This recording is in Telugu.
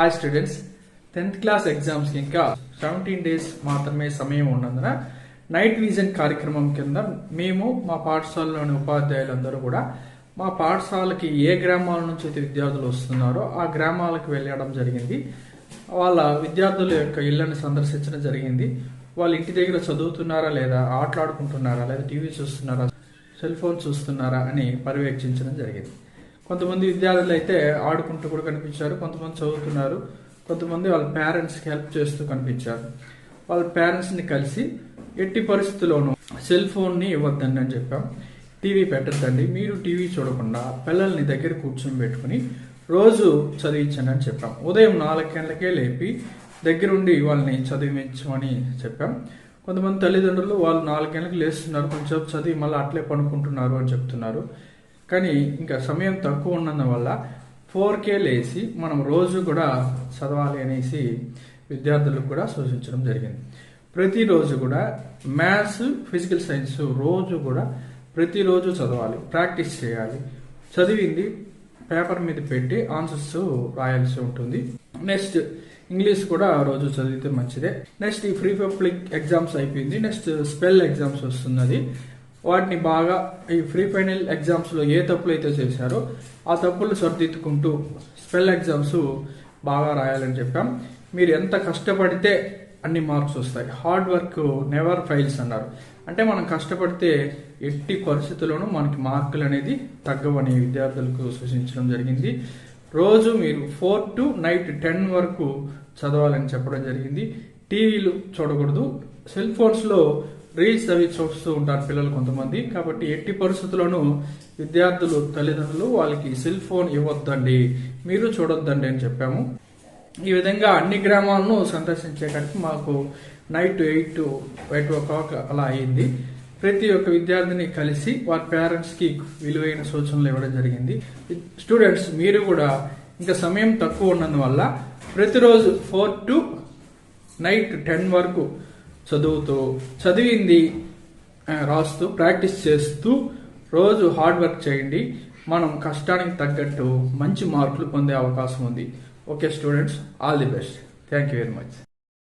హాయ్ స్టూడెంట్స్ టెన్త్ క్లాస్ ఎగ్జామ్స్కి ఇంకా సెవెంటీన్ డేస్ మాత్రమే సమయం ఉన్నందున నైట్ విజన్ కార్యక్రమం కింద మేము మా పాఠశాలలోని ఉపాధ్యాయులందరూ కూడా మా పాఠశాలకి ఏ గ్రామాల నుంచి అయితే విద్యార్థులు వస్తున్నారో ఆ గ్రామాలకు వెళ్ళడం జరిగింది. వాళ్ళ విద్యార్థుల యొక్క ఇళ్ళను సందర్శించడం జరిగింది. వాళ్ళ ఇంటి దగ్గర చదువుతున్నారా లేదా ఆటలాడుకుంటున్నారా లేదా టీవీ చూస్తున్నారా సెల్ ఫోన్ చూస్తున్నారా అని పర్యవేక్షించడం జరిగింది. కొంతమంది విద్యార్థులు అయితే ఆడుకుంటూ కూడా కనిపించారు కొంతమంది చదువుతున్నారు కొంతమంది వాళ్ళ పేరెంట్స్కి హెల్ప్ చేస్తూ కనిపించారు. వాళ్ళ పేరెంట్స్ని కలిసి ఎట్టి పరిస్థితుల్లోనూ సెల్ ఫోన్ని ఇవ్వద్దండి అని చెప్పాం. టీవీ పెట్టద్దండి మీరు టీవీ చూడకుండా పిల్లల్ని దగ్గర కూర్చొని పెట్టుకుని రోజు చదివించండి అని చెప్పాం. ఉదయం నాలుగు గంటలకే లేపి దగ్గరుండి వాళ్ళని చదివించమని చెప్పాం. కొంతమంది తల్లిదండ్రులు వాళ్ళు నాలుగు గంటలకు లేస్తున్నారు కొంచెం చదివి మళ్ళీ అట్లే పడుకుంటున్నారు అని చెప్తున్నారు. కానీ ఇంకా సమయం తక్కువ ఉన్నందువల్ల ఫోర్ కే లేసి మనం రోజు కూడా చదవాలి అనేసి విద్యార్థులకు కూడా సూచించడం జరిగింది. ప్రతిరోజు కూడా మ్యాథ్స్ ఫిజికల్ సైన్స్ రోజు కూడా ప్రతిరోజు చదవాలి ప్రాక్టీస్ చేయాలి. చదివింది పేపర్ మీద పెట్టి ఆన్సర్స్ రాయాల్సి ఉంటుంది. నెక్స్ట్ ఇంగ్లీష్ కూడా రోజు చదివితే మంచిదే. నెక్స్ట్ ఈ ఫ్రీ పబ్లిక్ ఎగ్జామ్స్ అయిపోయింది. నెక్స్ట్ స్పెల్ ఎగ్జామ్స్ వస్తున్నది. వాటిని బాగా ఈ ఫ్రీ ఫైనల్ ఎగ్జామ్స్లో ఏ తప్పులు అయితే చేశారో ఆ తప్పులు సరిదిద్దుకుంటూ స్పెల్ ఎగ్జామ్స్ బాగా రాయాలని చెప్పాం. మీరు ఎంత కష్టపడితే అన్ని మార్క్స్ వస్తాయి. హార్డ్ వర్క్ నెవర్ ఫైల్స్ అన్నారు. అంటే మనం కష్టపడితే ఎట్టి పరిస్థితుల్లోనూ మనకి మార్కులు అనేది తగ్గవని విద్యార్థులకు సూచించడం జరిగింది. రోజు మీరు ఫోర్ టు నైట్ టెన్ వరకు చదవాలని చెప్పడం జరిగింది. టీవీలు చూడకూడదు. సెల్ ఫోన్స్లో రీల్స్ అవి చూస్తూ ఉంటారు పిల్లలు కొంతమంది. కాబట్టి ఎట్టి పరిస్థితుల్లోనూ విద్యార్థులు తల్లిదండ్రులు వాళ్ళకి సెల్ ఫోన్ ఇవ్వద్దండి. మీరు చూడొద్దండి అని చెప్పాము. ఈ విధంగా అన్ని గ్రామాలను సందర్శించేటట్టు మాకు night eight eight o'clock అలా అయింది. ప్రతి ఒక్క విద్యార్థిని కలిసి వారి పేరెంట్స్కి విలువైన సూచనలు ఇవ్వడం జరిగింది. స్టూడెంట్స్ మీరు కూడా ఇంకా సమయం తక్కువ ఉన్నందువల్ల ప్రతిరోజు ఫోర్ టు నైట్ టెన్ వరకు చదువుతూ చదివింది రాస్తూ ప్రాక్టీస్ చేస్తూ రోజు హార్డ్ వర్క్ చేయండి. మనం కష్టానికి తగ్గట్టు మంచి మార్కులు పొందే అవకాశం ఉంది. Okay students all the best. Thank you very much.